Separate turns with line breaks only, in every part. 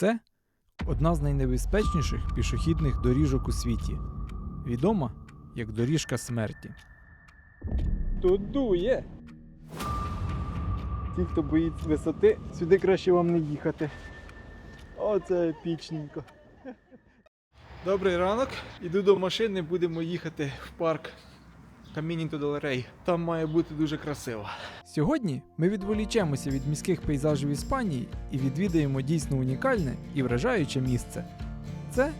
Це одна з найнебезпечніших пішохідних доріжок у світі, відома як доріжка смерті.
Тут дує. Ті, хто боїться висоти, сюди краще вам не їхати. Оце епічненько. Добрий ранок. Іду до машини, будемо їхати в парк Камінінто Делрей. Там має бути дуже красиво.
Сьогодні ми відволічемося від міських пейзажів Іспанії і відвідаємо дійсно унікальне і вражаюче місце. Це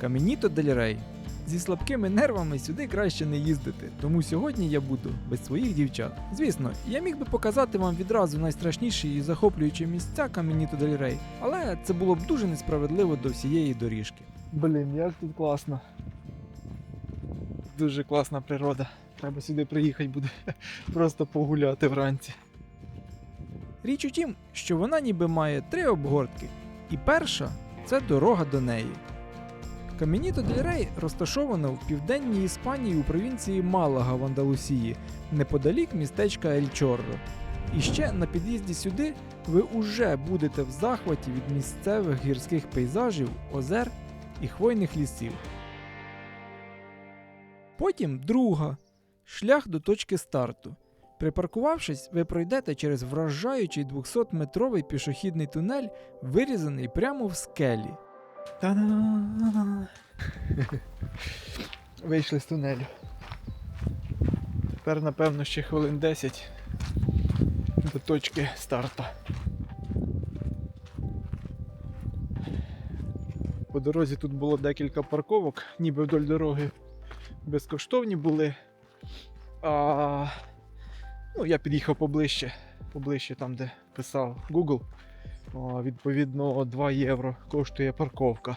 Каменіто дель Рей. Зі слабкими нервами сюди краще не їздити, тому сьогодні я буду без своїх дівчат. Звісно, я міг би показати вам відразу найстрашніші і захоплюючі місця Каменіто дель Рей, але це було б дуже несправедливо до всієї доріжки.
Блін, як тут класно. Дуже класна природа. Треба сюди приїхати буде. Просто погуляти вранці.
Річ у тім, що вона ніби має три обгортки, і перша це дорога до неї. Каменіто дель Рей розташована в південній Іспанії у провінції Малага в Андалусії, неподалік містечка Ель Чорро. І ще на під'їзді сюди ви уже будете в захваті від місцевих гірських пейзажів, озер і хвойних лісів. Потім друга шлях до точки старту. Припаркувавшись, ви пройдете через вражаючий 200-метровий пішохідний тунель, вирізаний прямо в скелі.
Вийшли з тунелю. Тепер, напевно, ще хвилин 10 до точки старту. По дорозі тут було декілька парковок, ніби вдоль дороги безкоштовні були. А ну, я під'їхав поближче, поближче там, де писав Google. О, відповідно, 2 євро коштує парковка.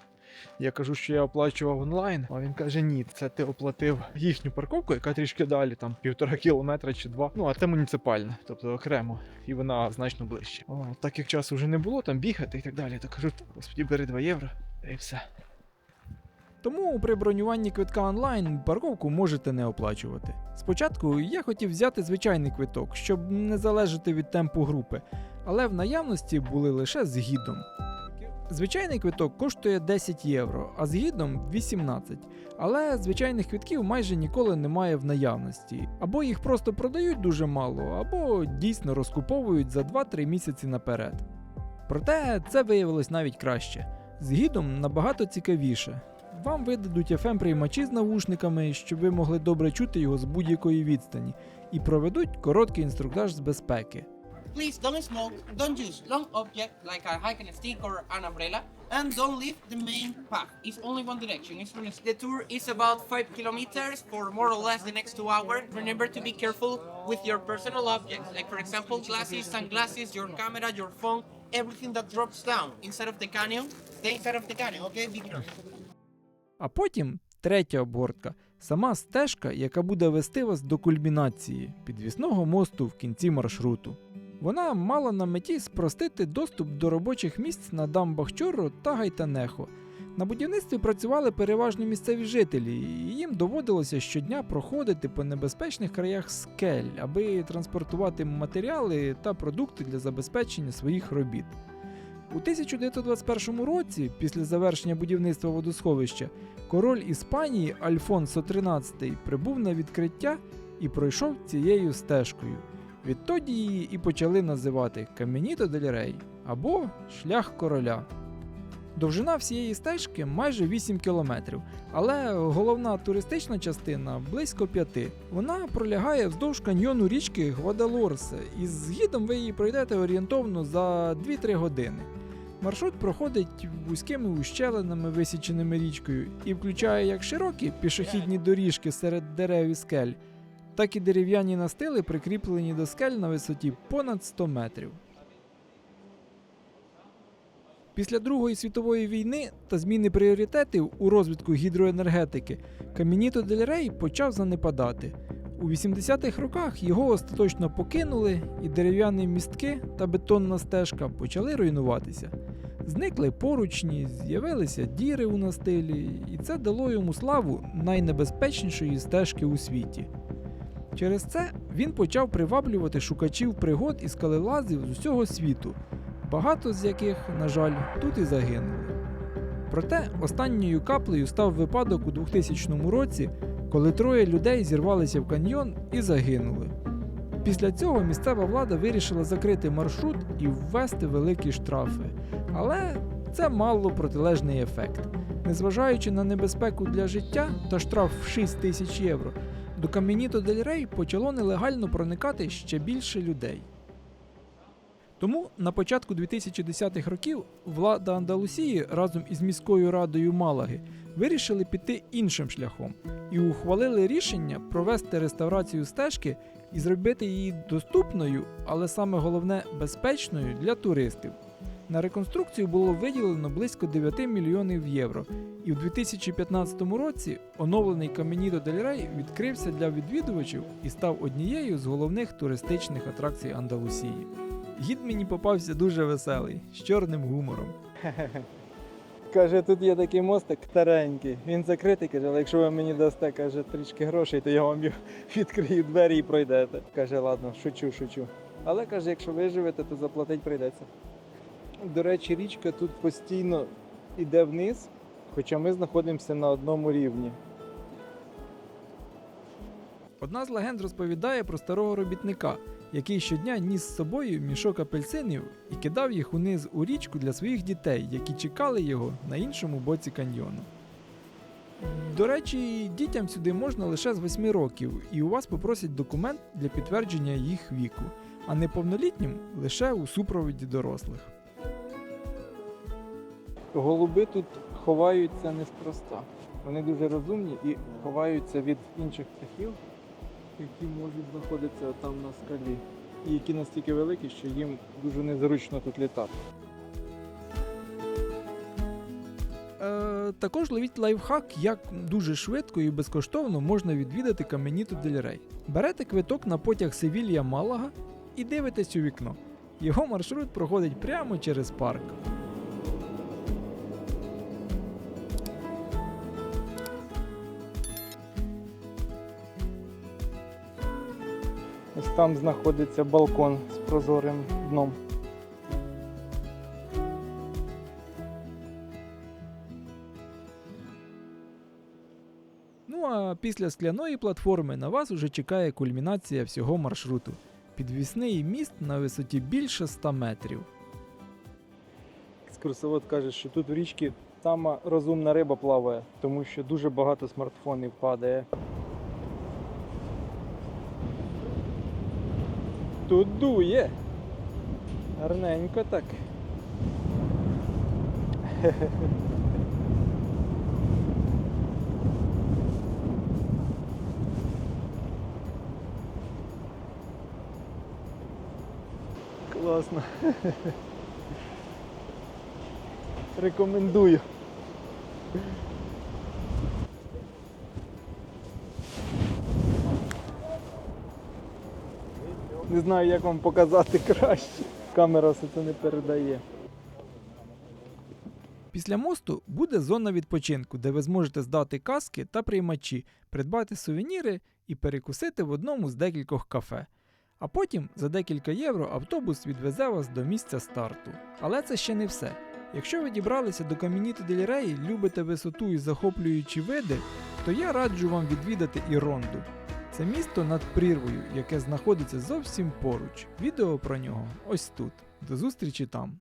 Я кажу, що я оплачував онлайн, а він каже: ні, це ти оплатив їхню парковку, яка трішки далі, там півтора кілометра чи два. Ну а це муніципальна, тобто окремо, і вона значно ближче. О, так як часу вже не було там бігати і так далі, то кажу, господі, бери 2 євро, і все.
Тому при бронюванні квитка онлайн парковку можете не оплачувати. Спочатку я хотів взяти звичайний квиток, щоб не залежати від темпу групи, але в наявності були лише з гідом. Звичайний квиток коштує 10 євро, а з гідом 18. Але звичайних квитків майже ніколи немає в наявності. Або їх просто продають дуже мало, або дійсно розкуповують за 2-3 місяці наперед. Проте це виявилось навіть краще. З гідом набагато цікавіше. Вам видадуть fm приймачі з навушниками, щоб ви могли добре чути його з будь-якої відстані, і проведуть короткий інструктаж з безпеки.
Please don't smoke, don't use long object like a hiking stick or an umbrella, and don't leave the main path. It's only one direction. It's from the tour is about five kilometers for more or less the next two hours. Remember to be careful with your personal objects, like for example glasses, sunglasses, your camera, your phone, everything that drops down inside of the canyon. Stay inside of the canyon, okay? Be careful.
А потім третя обгортка сама стежка, яка буде вести вас до кульмінації підвісного мосту в кінці маршруту. Вона мала на меті спростити доступ до робочих місць на дамбах Чорро та Гайтанехо. На будівництві працювали переважно місцеві жителі, і їм доводилося щодня проходити по небезпечних краях скель, аби транспортувати матеріали та продукти для забезпечення своїх робіт. У 1921 році, після завершення будівництва водосховища, король Іспанії Альфонсо XIII прибув на відкриття і пройшов цією стежкою. Відтоді її і почали називати Каменіто дель Рей або Шлях короля. Довжина всієї стежки майже 8 кілометрів, але головна туристична частина близько 5. Вона пролягає вздовж каньйону річки Гвадалорсе, і з гідом ви її пройдете орієнтовно за 2-3 години. Маршрут проходить вузькими ущелинами, висіченими річкою, і включає як широкі пішохідні доріжки серед дерев і скель, так і дерев'яні настили, прикріплені до скель на висоті понад 100 метрів. Після Другої світової війни та зміни пріоритетів у розвитку гідроенергетики Камініто дель Рей почав занепадати. У 80-х роках його остаточно покинули, і дерев'яні містки та бетонна стежка почали руйнуватися. Зникли поручні, з'явилися діри у настилі, і це дало йому славу найнебезпечнішої стежки у світі. Через це він почав приваблювати шукачів пригод і скалелазів з усього світу. Багато з яких, на жаль, тут і загинули. Проте останньою каплею став випадок у 2000 році, коли троє людей зірвалися в каньйон і загинули. Після цього місцева влада вирішила закрити маршрут і ввести великі штрафи. Але це мало протилежний ефект. Незважаючи на небезпеку для життя та штраф в 6 тисяч євро, до Кам'яніто дель Рей почало нелегально проникати ще більше людей. Тому на початку 2010-х років влада Андалусії разом із міською радою Малаги вирішили піти іншим шляхом і ухвалили рішення провести реставрацію стежки і зробити її доступною, але саме головне безпечною для туристів. На реконструкцію було виділено близько 9 мільйонів євро, і в 2015 році оновлений Каменіто дель Рей відкрився для відвідувачів і став однією з головних туристичних атракцій Андалусії. Гід мені попався дуже веселий, з чорним гумором.
Каже, тут є такий мостик старенький. Він закритий, каже, але якщо ви мені дасте каже, трішки грошей, то я вам відкрию двері і пройдете. Каже, ладно, шучу, шучу. Але каже, якщо виживете, то заплатить прийдеться. До речі, річка тут постійно йде вниз, хоча ми знаходимося на одному рівні.
Одна з легенд розповідає про старого робітника, який щодня ніс з собою мішок апельсинів і кидав їх униз у річку для своїх дітей, які чекали його на іншому боці каньйону. До речі, дітям сюди можна лише з 8 років, і у вас попросять документ для підтвердження їх віку, а неповнолітнім лише у супроводі дорослих.
Голуби тут ховаються неспроста. Вони дуже розумні і ховаються від інших птахів, які можуть знаходитися там на скалі. І які настільки великі, що їм дуже незручно тут літати.
Е, також ловіть лайфхак, як дуже швидко і безкоштовно можна відвідати Каменіто дель Рей. Берете квиток на потяг Севілья Малага і дивитесь у вікно. Його маршрут проходить прямо через парк.
Ось там знаходиться балкон з прозорим дном.
Ну а після скляної платформи на вас уже чекає кульмінація всього маршруту. Підвісний міст на висоті більше 100 метрів.
Екскурсовод каже, що тут в річці сама розумна риба плаває, тому що дуже багато смартфонів падає. Тут дує. Гарненько так. Класно. Рекомендую. Не знаю, як вам показати краще. Камера все це не передає.
Після мосту буде зона відпочинку, де ви зможете здати каски та приймачі, придбати сувеніри і перекусити в одному з декількох кафе. А потім за декілька євро автобус відвезе вас до місця старту. Але це ще не все. Якщо ви дібралися до Камініто дель Рей, любите висоту і захоплюючі види, то я раджу вам відвідати і Ронду. Це місто над прірвою, яке знаходиться зовсім поруч. Відео про нього ось тут. До зустрічі там.